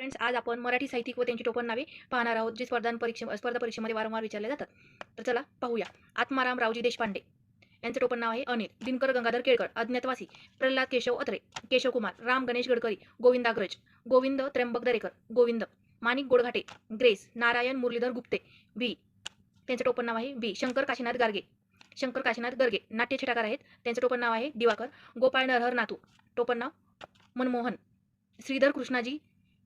Friends आज आपण मराठी साहित्यिक व त्यांची टोपण नावे पाहणार आहोत जी स्पर्धा परीक्षे स्पर्धा परीक्षेमध्ये वारंवार विचारले जातात. तर चला पाहूया. आत्माराम रावजी देशपांडे. यांचं टोपण नाव आहे अनिल दिनकर गंगाधर केळकर अज्ञातवासी प्रल्हाद केशव अत्रे केशव कुमार राम गणेश गडकरी गोविंद अग्रज गोविंद त्र्यंबक दरेकर गोविंद माणिक गोडघाटे ग्रेस नारायण मुरलीधर गुप्ते बी त्यांचं टोपण नाव आहे बी शंकर काशीनाथ गार्गे शंकर काशीनाथ गर्गे नाट्य छटाकार आहेत. त्यांचं टोपण नाव आहे दिवाकर गोपाळ नरहर नातू. टोपण नाव मनमोहन श्रीधर कृष्णाजी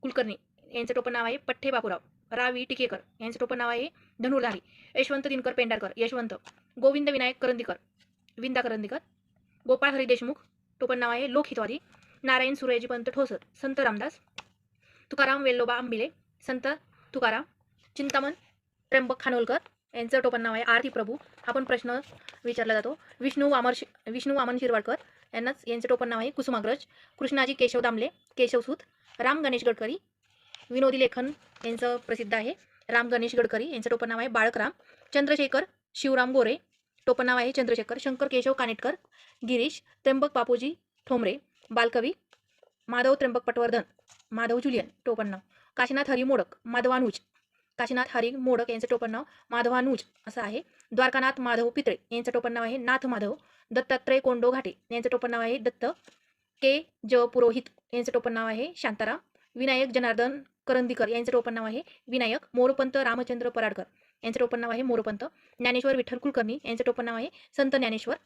कुलकर्णी. यांचं टोपण नाव आहे पठ्ठे बापूराव. रावी टिकेकर. यांचं टोपण नाव आहे धनुर्धारी यशवंत दिनकर पेंढारकर. यशवंत. गोविंद विनायक करंदीकर. विंदा करंदीकर. गोपाळ हरी देशमुख. टोपण नाव आहे लोकहितवादी नारायण सुरयजी पंत ठोसर. संत रामदास. तुकाराम वेल्लोबा आंबिले. संत तुकाराम. चिंतामण त्र्यंबक खानोलकर. यांचं टोपण नाव आहे आरती प्रभू. हा पण प्रश्न विचारला जातो. विष्णू वामर विष्णू वामन शिरवाडकर यांनाच यांचं टोपण नाव आहे कुसुमाग्रज कृष्णाजी केशव दामले केशवसूत राम गणेश गडकरी विनोदी लेखन यांचं प्रसिद्ध आहे. राम गणेश गडकरी यांचं टोपण नाव आहे बाळकराम चंद्रशेखर शिवराम गोरे टोपण नाव आहे चंद्रशेखर शंकर केशव कानेटकर गिरीश त्र्यंबक बापूजी ठोंबरे बालकवी माधव त्र्यंबक पटवर्धन माधव जुलियन टोपण नाव. काशीनाथ हरी मोडक माधवानुज काशीनाथ हरी मोडक यांचं टोपण नाव माधवानुज असं आहे. द्वारकानाथ माधव पितळे यांचं टोपण नाव आहे नाथ माधव. दत्तात्रय कोंडो घाटे यांचं टोपण नाव आहे दत्त. के. ज. पुरोहित यांचं टोपण नाव आहे शांताराम. विनायक जनार्दन करंदीकर यांचं टोपणनाव आहे विनायक मोरपंत रामचंद्र पराडकर यांचं टोपणनाव आहे मोरपंत. ज्ञानेश्वर विठ्ठल कुलकर्णी यांचं टोपण नाव आहे संत ज्ञानेश्वर.